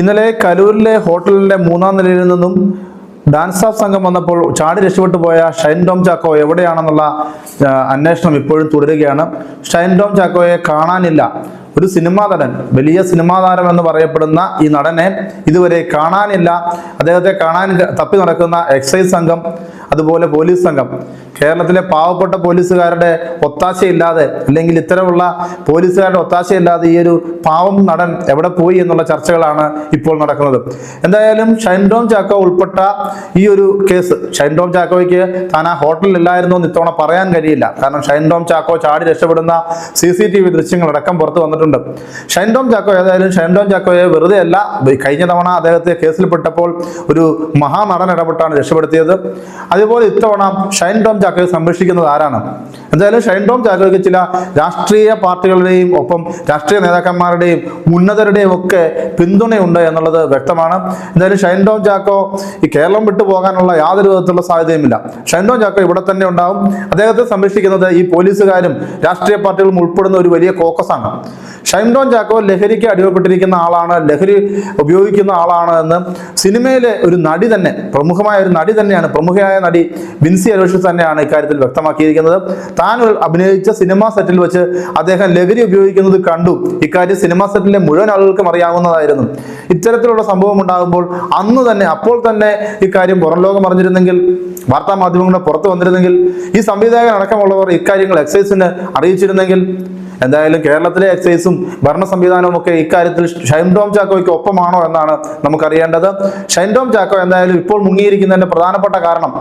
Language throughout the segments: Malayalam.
ഇന്നലെ കലൂരിലെ ഹോട്ടലിലെ മൂന്നാം നിലയിൽ നിന്നും ഡാൻസ് ഓഫ് സംഘം വന്നപ്പോൾ ചാടി രക്ഷപ്പെട്ടു പോയ ഷൈൻ ടോം ചാക്കോ എവിടെയാണെന്നുള്ള അന്വേഷണം ഇപ്പോഴും തുടരുകയാണ്. ഷൈൻ ടോം ചാക്കോയെ കാണാനില്ല. ഒരു സിനിമാ നടൻ വലിയ സിനിമാ താരം എന്ന് പറയപ്പെടുന്ന ഈ നടനെ ഇതുവരെ കാണാനില്ല. അദ്ദേഹത്തെ കാണാൻ തപ്പി നടക്കുന്ന എക്സൈസ് സംഘം അതുപോലെ പോലീസ് സംഘം. കേരളത്തിലെ പാവപ്പെട്ട പോലീസുകാരുടെ ഒത്താശയില്ലാതെ അല്ലെങ്കിൽ ഇത്തരമുള്ള പോലീസുകാരുടെ ഒത്താശയില്ലാതെ ഈ ഒരു പാവം നടൻ എവിടെ പോയി എന്നുള്ള ചർച്ചകളാണ് ഇപ്പോൾ നടക്കുന്നത്. എന്തായാലും ഷൈൻ ടോം ചാക്കോ ഉൾപ്പെട്ട ഈ ഒരു കേസ് ഷൈൻ ടോം ചാക്കോയ്ക്ക് താൻ ആ ഹോട്ടലിൽ ഇല്ലായിരുന്നു എന്ന് ഇത്തവണ പറയാൻ കഴിയില്ല. കാരണം ഷൈൻ ടോം ചാക്കോ ചാടി രക്ഷപ്പെടുന്ന സി സി ടി വി ദൃശ്യങ്ങളടക്കം പുറത്തു വന്നിട്ടുണ്ട്. ഷൈൻ ടോം ചാക്കോ ഏതായാലും ഷൈൻഡോം ചാക്കോയെ വെറുതെ അല്ല കഴിഞ്ഞ തവണ അദ്ദേഹത്തെ കേസിൽപ്പെട്ടപ്പോൾ ഒരു മഹാനടൻ ഇടപെട്ടാണ് രക്ഷപ്പെടുത്തിയത്. അതുപോലെ ഇത്തവണ ഷൈൻഡോം ചാക്കോയെ സംരക്ഷിക്കുന്നത് ആരാണ്? എന്തായാലും ഷൈൻഡോം ചാക്കോയ്ക്ക് ചില രാഷ്ട്രീയ പാർട്ടികളുടെയും ഒപ്പം രാഷ്ട്രീയ നേതാക്കന്മാരുടെയും ഉന്നതരുടെയും ഒക്കെ പിന്തുണയുണ്ട് എന്നുള്ളത് വ്യക്തമാണ്. എന്തായാലും ഷൈൻഡോം ചാക്കോ ഈ കേരളം വിട്ടു പോകാനുള്ള യാതൊരു വിധത്തിലുള്ള സാധ്യതയുമില്ല. ഷൈൻ ടോം ചാക്കോ ഇവിടെ തന്നെ ഉണ്ടാവും. അദ്ദേഹത്തെ സംരക്ഷിക്കുന്നത് ഈ പോലീസുകാരും രാഷ്ട്രീയ പാർട്ടികളും ഉൾപ്പെടുന്ന ഒരു വലിയ കോക്കസ് ടോം ചാക്കോ ലഹരിക്ക് അടിമപ്പെട്ടിരിക്കുന്ന ആളാണ് ലഹരി ഉപയോഗിക്കുന്ന ആളാണ് എന്ന് സിനിമയിലെ ഒരു നടി തന്നെ പ്രമുഖമായ ഒരു നടി തന്നെയാണ് പ്രമുഖയായ നടി ബിൻസി അലോഷ്യസ് തന്നെയാണ് ഇക്കാര്യത്തിൽ വ്യക്തമാക്കിയിരിക്കുന്നത്. താൻ അഭിനയിച്ച സിനിമാ സെറ്റിൽ വെച്ച് അദ്ദേഹം ലഹരി ഉപയോഗിക്കുന്നത് കണ്ടു. ഇക്കാര്യം സിനിമാ സെറ്റിലെ മുഴുവൻ ആളുകൾക്കും അറിയാവുന്നതായിരുന്നു. ഇത്തരത്തിലുള്ള സംഭവം ഉണ്ടാകുമ്പോൾ അന്ന് തന്നെ അപ്പോൾ തന്നെ ഇക്കാര്യം പുറം ലോകം അറിഞ്ഞിരുന്നെങ്കിൽ വാർത്താ മാധ്യമങ്ങളുടെ പുറത്തു വന്നിരുന്നെങ്കിൽ ഈ സംവിധായകൻ അടക്കമുള്ളവർ ഇക്കാര്യങ്ങൾ എക്സൈസിന് അറിയിച്ചിരുന്നെങ്കിൽ എന്തായാലും കേരളത്തിലെ എക്സൈസും ഭരണ സംവിധാനവും ഒക്കെ ഇക്കാര്യത്തിൽ ഷൈൻ ടോം ചാക്കോയ്ക്ക് ഒപ്പമാണോ എന്നാണ് നമുക്കറിയേണ്ടത്. ഷൈൻ ടോം ചാക്കോ എന്തായാലും ഇപ്പോൾ മുങ്ങിയിരിക്കുന്നതിന്റെ പ്രധാനപ്പെട്ട കാരണം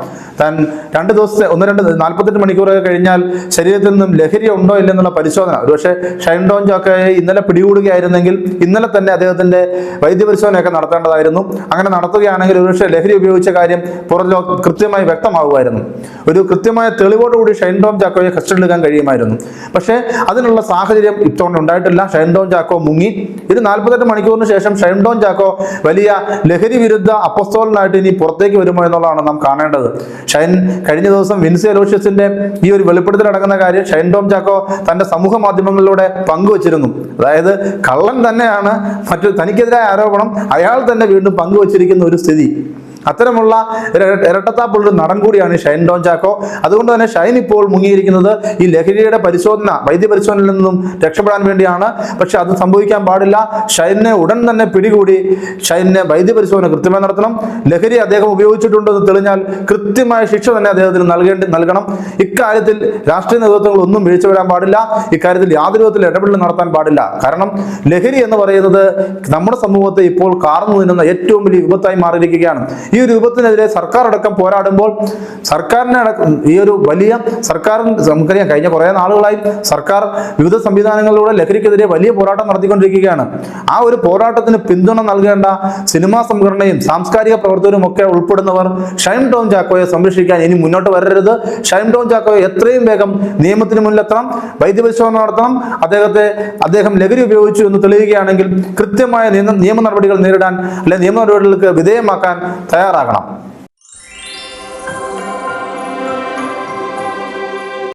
താൻ രണ്ട് ദിവസത്തെ ഒന്ന് രണ്ട് നാൽപ്പത്തെട്ട് മണിക്കൂറൊക്കെ കഴിഞ്ഞാൽ ശരീരത്തിൽ നിന്നും ലഹരി ഉണ്ടോ ഇല്ലെന്നുള്ള പരിശോധന. ഒരുപക്ഷെ ഷൈൻ ടോം ചാക്കോയെ ഇന്നലെ പിടികൂടുകയായിരുന്നെങ്കിൽ ഇന്നലെ തന്നെ അദ്ദേഹത്തിന്റെ വൈദ്യപരിശോധനയൊക്കെ നടത്തേണ്ടതായിരുന്നു. അങ്ങനെ നടത്തുകയാണെങ്കിൽ ഒരുപക്ഷെ ലഹരി ഉപയോഗിച്ച കാര്യം പുറം കൃത്യമായി വ്യക്തമാകുമായിരുന്നു ഒരു കൃത്യമായ തെളിവോടുകൂടി ഷൈൻ ടോം ചാക്കോയെ കസ്റ്റഡിയിലെടുക്കാൻ കഴിയുമായിരുന്നു. പക്ഷേ അതിനുള്ള സാഹചര്യം ഇത്തവണ ഉണ്ടായിട്ടില്ല. ഷൈൻ ടോം ചാക്കോ മുങ്ങി. ഇത് നാൽപ്പത്തെട്ട് മണിക്കൂറിന് ശേഷം ഷൈൻ ടോം ചാക്കോ വലിയ ലഹരി വിരുദ്ധ അപ്പസ്തോലനായിട്ട് ഇനി പുറത്തേക്ക് വരുമോ എന്നുള്ളതാണ് നാം കാണേണ്ടത്. ഷൈൻ കഴിഞ്ഞ ദിവസം വിൻസി അലോഷ്യസിന്റെ ഈ ഒരു വെളിപ്പെടുത്തൽ അടങ്ങുന്ന കാര്യം ഷൈൻ ചാക്കോ തന്റെ സമൂഹ മാധ്യമങ്ങളിലൂടെ പങ്കുവച്ചിരുന്നു. അതായത് കള്ളൻ തന്നെയാണ് മറ്റു തനിക്കെതിരായ ആരോപണം അയാൾ തന്നെ വീണ്ടും പങ്കുവച്ചിരിക്കുന്ന ഒരു സ്ഥിതി. അത്തരമുള്ള ഇരട്ടത്താപ്പുള്ളൊരു നടൻ കൂടിയാണ് ഷൈൻ ഡോൺ ചാക്കോ അതുകൊണ്ട് തന്നെ ഷൈൻ ഇപ്പോൾ മുങ്ങിയിരിക്കുന്നത് ഈ ലഹരിയുടെ പരിശോധന വൈദ്യ പരിശോധനയിൽ നിന്നും രക്ഷപ്പെടാൻ വേണ്ടിയാണ്. പക്ഷെ അത് സംഭവിക്കാൻ പാടില്ല. ഷൈനെ ഉടൻ തന്നെ പിടികൂടി ഷൈനെ വൈദ്യ പരിശോധന കൃത്യമായി നടത്തണം. ലഹരി അദ്ദേഹം ഉപയോഗിച്ചിട്ടുണ്ടെന്ന് തെളിഞ്ഞാൽ കൃത്യമായ ശിക്ഷ തന്നെ അദ്ദേഹത്തിന് നൽകേണ്ടി നൽകണം. ഇക്കാര്യത്തിൽ രാഷ്ട്രീയ നേതൃത്വങ്ങൾ ഒന്നും വീഴ്ച വരാൻ പാടില്ല. ഇക്കാര്യത്തിൽ യാതൊരു വിധത്തിൽ ഇടപെടൽ നടത്താൻ പാടില്ല. കാരണം ലഹരി എന്ന് പറയുന്നത് നമ്മുടെ സമൂഹത്തെ ഇപ്പോൾ കാർന്നു നിന്നുന്ന ഏറ്റവും വലിയ വിപത്തായി മാറിയിരിക്കുകയാണ്. ഈ രൂപത്തിനെതിരെ സർക്കാർ അടക്കം പോരാടുമ്പോൾ സർക്കാരിനെ അടക്കം ഈ ഒരു വലിയ സർക്കാർ നമുക്കറിയാം കഴിഞ്ഞ കുറേ നാളുകളായി സർക്കാർ വിവിധ സംവിധാനങ്ങളിലൂടെ ലഹരിക്കെതിരെ വലിയ പോരാട്ടം നടത്തിക്കൊണ്ടിരിക്കുകയാണ്. ആ ഒരു പോരാട്ടത്തിന് പിന്തുണ നൽകേണ്ട സിനിമാ സംഘടനയും സാംസ്കാരിക പ്രവർത്തകരും ഒക്കെ ഉൾപ്പെടുന്നവർ ഷൈം ടോം ചാക്കോയെ സംരക്ഷിക്കാൻ ഇനി മുന്നോട്ട് വരരുത്. ഷൈം ടോം ചാക്കോയെ എത്രയും വേഗം നിയമത്തിന് മുന്നിലെത്തണം വൈദ്യപരിശോധന നടത്തണം. അദ്ദേഹത്തെ അദ്ദേഹം ലഹരി ഉപയോഗിച്ചു എന്ന് തെളിയുകയാണെങ്കിൽ കൃത്യമായ നിയമ നടപടികൾ നേരിടാൻ അല്ലെങ്കിൽ നിയമ നടപടികൾക്ക് വിധേയമാക്കാൻ தயாராகணும்.